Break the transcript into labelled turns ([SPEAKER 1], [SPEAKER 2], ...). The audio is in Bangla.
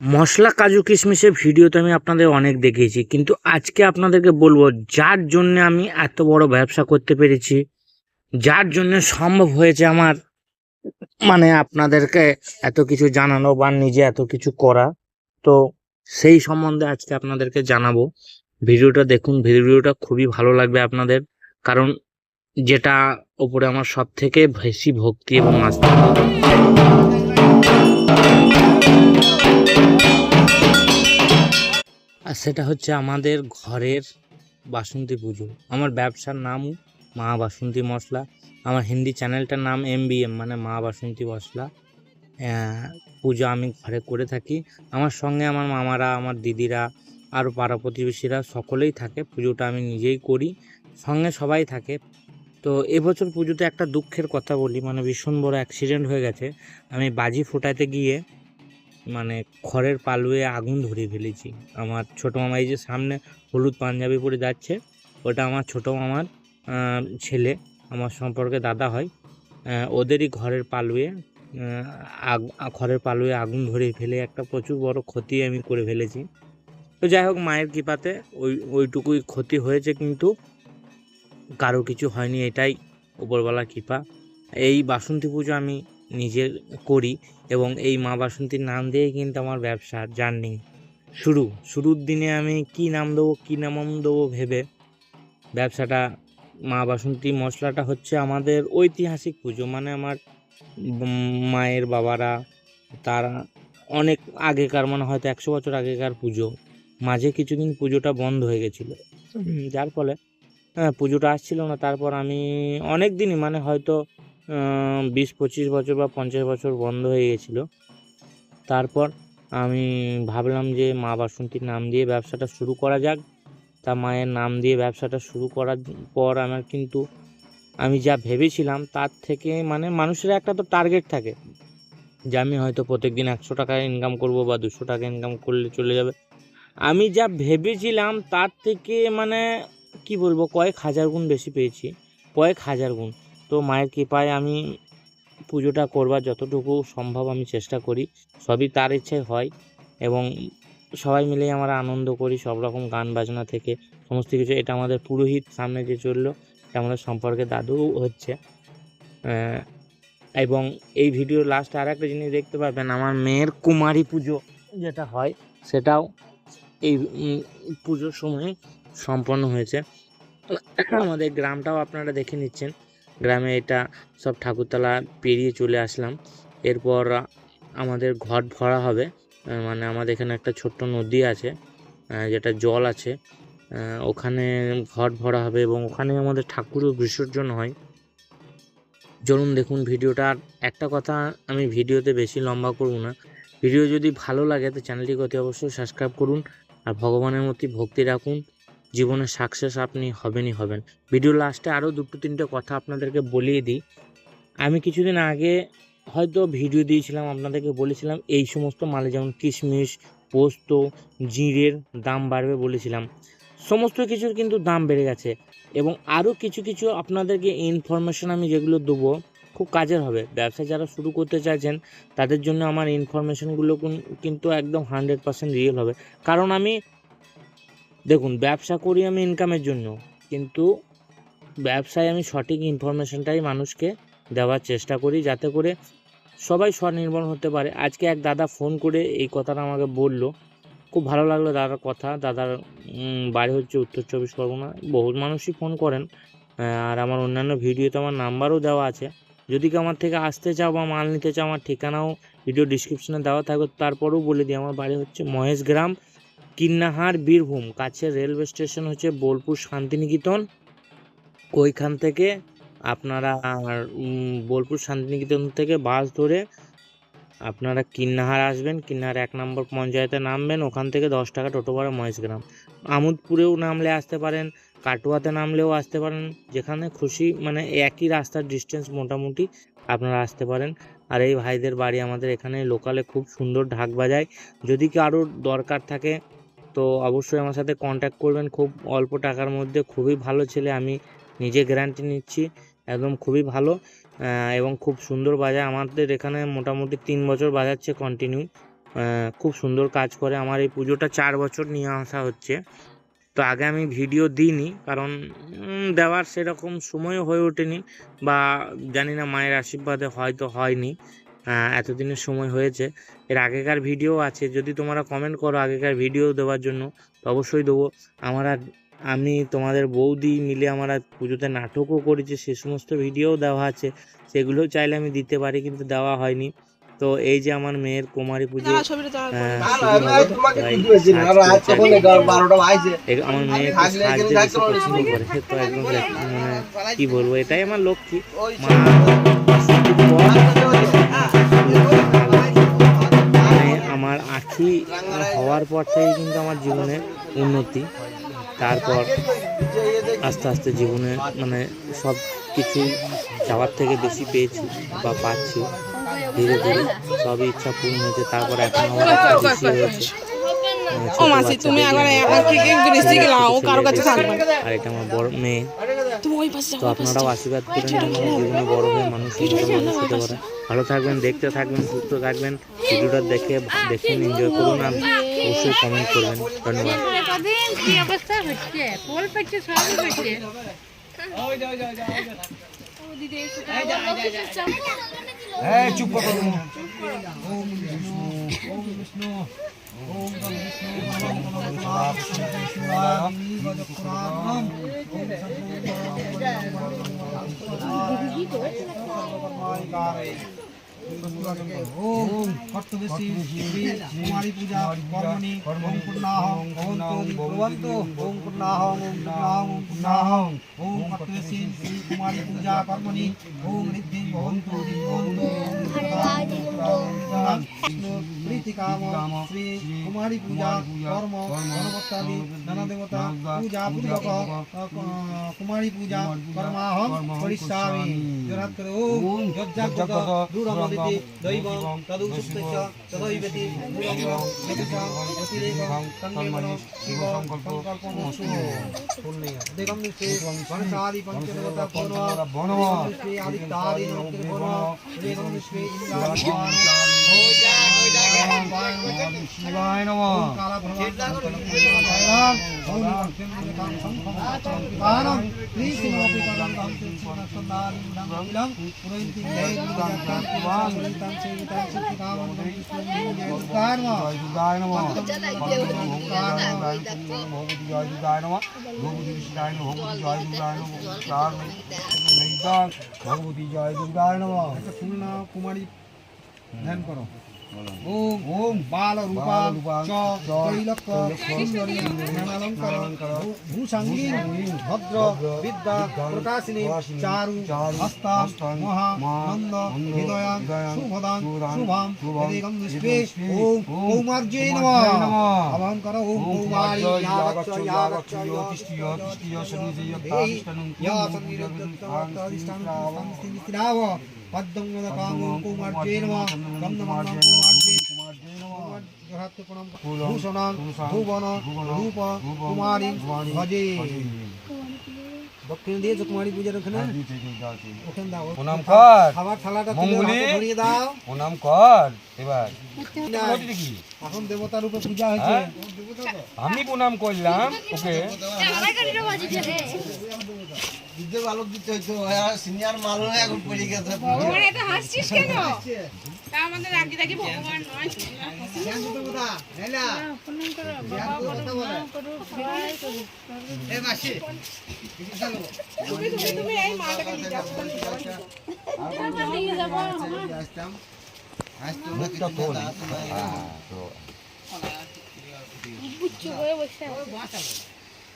[SPEAKER 1] মশলা কাজু কিশমিশের ভিডিও তো আমি আপনাদের অনেক দেখিয়েছি, কিন্তু আজকে আপনাদেরকে বলব যার জন্য আমি এত বড় ব্যবসা করতে পেরেছি, যার জন্য সম্ভব হয়েছে আমার মানে আপনাদেরকে এত কিছু জানানো বা নিজে এত কিছু করা। তো সেই সম্বন্ধে আজকে আপনাদেরকে জানাব। ভিডিওটা দেখুন, ভিডিওটা খুবই ভালো লাগবে আপনাদের, কারণ যেটা ওপরে আমার সব থেকে বেশি ভক্তি এবং আস্থা। আর সেটা হচ্ছে আমাদের ঘরের বাসন্তী পুজো। আমার ব্যবসার নাম মা বাসন্তী মশলা। আমার হিন্দি চ্যানেলটার নাম এম বি এম মানে মা বাসন্তী মশলা। পুজো আমি ঘরে করে থাকি। আমার সঙ্গে আমার মামারা, আমার দিদিরা আরও পাড়া প্রতিবেশীরা সকলেই থাকে। পুজোটা আমি নিজেই করি, সঙ্গে সবাই থাকে। তো এবছর পুজোতে একটা দুঃখের কথা বলি মানে ভীষণ বড় অ্যাক্সিডেন্ট হয়ে গেছে। আমি বাজি ফোটাতে গিয়ে মানে খড়ের পালুয়ে আগুন ধরিয়ে ফেলেছি। আমার ছোটো মামা এই যে সামনে হলুদ পাঞ্জাবি পরে যাচ্ছে, ওটা আমার ছোটো মামার ছেলে, আমার সম্পর্কে দাদা হয়। ওদেরই ঘরের পালুয়ে আগ- খড়ের পালুয়ে আগুন ধরিয়ে ফেলে একটা প্রচুর বড় ক্ষতি আমি করে ফেলেছি। তো যাই হোক, মায়ের কৃপাতে ওই, ওইটুকুই ক্ষতি হয়েছে কিন্তু কারও কিছু হয়নি, এটাই উপরওয়ালা কৃপা। এই বাসন্তী পুজো আমি নিজে করি এবং এই মা বাসন্তীর নাম দিয়েই কিন্তু আমার ব্যবসা জার্নি শুরু। শুরুর দিনে আমি কি নাম দেবো, কি নাম দেবো ভেবে ব্যবসাটা, মা বাসন্তী মশলাটা হচ্ছে আমাদের ঐতিহাসিক পুজো। মানে আমার মায়ের বাবারা, তারা অনেক আগেকার মানে হয়তো একশো বছর আগেকার পুজো। মাঝে কিছুদিন পুজোটা বন্ধ হয়ে গেছিল। যার ফলে হ্যাঁ পুজোটা আসছিল না। তারপর আমি অনেক দিনই মানে হয়তো বিশ, পঁচিশ বছর বা পঞ্চাশ বছর বন্ধ হয়ে গেছিল। তারপর আমি ভাবলাম যে মা বাসন্তীর নাম দিয়ে ব্যবসাটা শুরু করা যাক। তা মায়ের নাম দিয়ে ব্যবসাটা শুরু করার পর আমার কিন্তু আমি যা ভেবেছিলাম তার থেকে মানে মানুষের একটা তো টার্গেট থাকে যে আমি হয়তো প্রত্যেকদিন একশো টাকা ইনকাম করব বা দুশো টাকা ইনকাম করলে চলে যাবে। আমি যা ভেবেছিলাম তার থেকে মানে কি বলব কয়েক হাজার গুণ বেশি পেয়েছি, কয়েক হাজার গুণ। তো মায়ের কৃপায় আমি পুজোটা করবার যতটুকু সম্ভব আমি চেষ্টা করি, সবই তার ইচ্ছে হয় এবং সবাই মিলে আমরা আনন্দ করি সব রকম গান বাজনা থেকে, সমস্ত কিছু। এটা আমাদের পুরোহিত সামনে যে চলল, এটা আমাদের সম্পর্কে দাদু হচ্ছে। এবং এই ভিডিও লাস্টে আর একটা জিনিস দেখতে পাবেন আমার মেয়ের কুমারী পুজো যেটা হয়, সেটাও এই পুজোর সময় সম্পন্ন হয়েছে। আমাদের গ্রামটাও আপনারা দেখে নিচ্ছেন। গ্রামে এটা সব ঠাকুরতলা পেরিয়ে চলে আসলাম। এরপর আমাদের ঘট ভরা হবে মানে আমাদের এখানে একটা ছোট্ট নদী আছে যেটা জল আছে ওখানে ঘট ভরা হবে এবং ওখানে আমাদের ঠাকুরও বিসর্জন হয়। চলুন দেখুন ভিডিওটা। একটা কথা আমি ভিডিওতে বেশি লম্বা করব না, ভিডিও যদি ভালো লাগে তো চ্যানেলটি অতি অবশ্যই সাবস্ক্রাইব করুন আর ভগবানের মধ্যে ভক্তি রাখুন। জীবনে সাকসেস আপনি হবেনই হবেন। ভিডিও লাস্টে আরও দুটো তিনটে কথা আপনাদেরকে বলিয়ে দিই। আমি কিছুদিন আগে হয়তো ভিডিও দিয়েছিলাম, আপনাদেরকে বলেছিলাম, এই সমস্ত মালে যেমন কিশমিশ, পোস্ত, জিরের দাম বাড়বে বলেছিলাম। সমস্ত কিছুর কিন্তু দাম বেড়ে গেছে এবং আরও কিছু কিছু আপনাদেরকে ইনফরমেশন আমি যেগুলো দেবো খুব কাজের হবে। ব্যবসা যারা শুরু করতে চাইছেন, তাদের জন্য আমার ইনফরমেশনগুলো কিন্তু একদম হান্ড্রেড পার্সেন্ট রিয়েল হবে। কারণ আমি দেখুন, ব্যবসা করি আমি ইনকামের জন্য, কিন্তু ব্যবসায় আমি সঠিক ইনফরমেশনটাই মানুষকে দেওয়ার চেষ্টা করি যাতে করে সবাই স্বনির্ভর হতে পারে। আজকে এক দাদা ফোন করে এই কথাটা আমাকে বলল। খুব ভালো লাগল দাদার কথা। দাদার বাড়ি হচ্ছে উত্তর চব্বিশ পরগনা। বহুত মানুষই ফোন করেন। আর আমার অন্যান্য ভিডিওতে আমার নাম্বারও দেওয়া আছে। যদি কেউ আমার থেকে আসতে চাও বা মাল নিতে চাও, আমার ঠিকানাও ভিডিও ডিসক্রিপশনে দেওয়া থাকবে। তারপরেও বলে দিই, আমার বাড়ি হচ্ছে মহেশগ্রাম কিন্নাহার বীরভূম কাছে রেলওয়ে স্টেশন হচ্ছে বোলপুর শান্তিনিকেতন। ওইখান থেকে আপনারা বোলপুর শান্তিনিকেতন থেকে বাস ধরে আপনারা কিন্নাহার আসবেন। কিন্নাহার এক নম্বর পঞ্চায়েতে নামবেন, ওখান থেকে দশ টাকা টোটো ভাড়া মহেশগ্রাম। আমোদপুরেও নামলে আসতে পারেন, কাটুয়াতে নামলেও আসতে পারেন, যেখানে খুশি মানে একই রাস্তার ডিস্টেন্স মোটামুটি আপনারা আসতে পারেন। আর এই ভাইদের বাড়ি আমাদের এখানে লোকালে খুব সুন্দর ঢাক বাজায়। যদি কারোর দরকার থাকে তো অবশ্যই আমার সাথে কন্ট্যাক্ট করবেন। খুব অল্প টাকার মধ্যে খুবই ভালো ছেলে, আমি নিজে গ্যারান্টি নিচ্ছি। একদম খুবই ভালো এবং খুব সুন্দর বাজায় আমাদের এখানে মোটামুটি তিন বছর বাজাচ্ছে কন্টিনিউ খুব সুন্দর কাজ করে। আমার এই পুজোটা চার বছর নিয়ে আসা হচ্ছে। তো আগে আমি ভিডিও দিইনি, কারণ দেওয়ার সেরকম সময়ও হয়ে ওঠেনি বা জানি না, মায়ের আশীর্বাদে হয়তো হয়নি। এতদিনের সময় হয়েছে এর আগেকার ভিডিও আছে যদি তোমরা কমেন্ট করো আগেকার ভিডিও দেওয়ার জন্য তো অবশ্যই দেবো আমার আর আমি তোমাদের বৌদি মিলে আমরা পুজোতে নাটকও করেছি সে সমস্ত ভিডিও দেওয়া আছে সেগুলোও চাইলে আমি দিতে পারি কিন্তু দেওয়া হয়নি তো এই যে আমার মেয়ের কুমারী পুজো আমার মেয়ে একটু পছন্দ করে তো একদম মানে কি বলব এটাই আমার লক্ষ্মী মা মানে আমার আখি হওয়ার পর থেকে কিন্তু আমার জীবনে উন্নতি তারপর আস্তে আস্তে জীবনে মানে সব কিছু যাওয়ার থেকে বেশি পেয়েছি বা পাচ্ছি ধীরে ধীরে সবই ইচ্ছা পূর্ণ হয়েছে তারপর এখন আমার একটা বেশি হয়েছে
[SPEAKER 2] ও মাসি তুমি
[SPEAKER 1] বাচ্চাদের
[SPEAKER 2] একবার
[SPEAKER 1] জন্য।
[SPEAKER 2] একা থেকে গৃষ্টি কারও কাছে থাকবে
[SPEAKER 1] আর এটা আমার বড় মেয়ে
[SPEAKER 2] তুমি ওই পাশে
[SPEAKER 1] তো আপনারাও আশীর্বাদ করেন জীবনে বড় হয়ে মানুষ মানুষ হতে পারে। ভালো থাকবেন দেখতে থাকবেন সুস্থ থাকবেন। ভিডিওটা দেখে দেখুন এনজয় করুন আর অবশ্যই কমেন্ট করবেন। ধন্যবাদ।
[SPEAKER 3] কদিন কি অবস্থা হচ্ছে? পোল পেটছে সবই পেটছে
[SPEAKER 4] এই চুপ করো।
[SPEAKER 5] ওম কর্তবেশী শ্রী কুমারী পূজা কর্মণি ওম পূর্ণাহং ওম ভগবন্ত ওম পূর্ণাহং ওম পূর্ণাহং ওম পূর্ণাহং ওম কর্তবেশী শ্রী কুমারী পূজা কর্মণি ওম ঋদ্ধি ভবন্তু ভবন্তু প্রীতিকাম শ্রী কুমারী পূজা কর্ম গণপত্যাদি নানা দেবতা পূজা পূর্বক কুমারী পূজা কর্মাহং করিষ্যামি জোরাত করে ওম যজ্জাগত দূরমদিতি দৈবং তদু সুপ্তস্য তদৈবেতি দূরঙ্গং যতিষাং অতিরেকং তন্মেমন শিব সংকল্পমস্তু। দেবং শ্রী গণেশাদি পঞ্চদেবতা বনম বনম। শ্রী আদিত্যাদি নমস্তে বনম। দেবং শ্রী ইন্দ্রাদি শিবায় নমঃ সত্যকামম দুর্গায়
[SPEAKER 4] ভগবতী জয় দুর্গায় নমঃ
[SPEAKER 5] একটা পূর্ণ কুমারী ধ্যান করো ওম ওম বাল রূপা চ ত্রৈলক্ষ সুন্দরী নানালঙ্কার ভূষাঙ্গী ভদ্র বিদ্যা প্রকাশিনী চারু হস্তা মহা নন্দ হৃদয়া শুভদান শুভাম হৃদয়ম নিষ্পে ওম কৌমার্যে নমঃ আবাহন করো ওম কৌমারী ইয়াগচ্ছ ইয়াগচ্ছ ইয়া পদ্মঙ্গদকাম কৌমার্যে নমঃ গন্ধমন্ডম কৌমার্যে ভূষণাং ভুবন রূপ কুমারী ভজে দক্ষিণ দিয়েছ কুমারী পূজার ওখানে ওখানে দাও
[SPEAKER 4] প্রণাম কর
[SPEAKER 5] খাবার থালাটা
[SPEAKER 4] মঙ্গলি।
[SPEAKER 5] ধরিয়ে দাও
[SPEAKER 4] প্রণাম কর এবার
[SPEAKER 5] এখন দেবতার রূপে পূজা হয়েছে
[SPEAKER 4] হ্যাঁ? আমি প্রণাম করলাম ওকে
[SPEAKER 2] ভগবান এত হাসছিস কেন? তা আমাদের আগে দেখি ভগবান নয়
[SPEAKER 5] ধ্যান দেবতা হেলা
[SPEAKER 3] প্রণাম করো বাবা প্রণাম করো জয় করো
[SPEAKER 5] এ মাসি
[SPEAKER 2] তুমি তুমি তুমি এই মাটাকে নিয়ে যাও।
[SPEAKER 3] আমরা নিয়ে যাব
[SPEAKER 4] মুখটা খোল হ্যাঁ, তো
[SPEAKER 3] বুচ্ছ করে বসে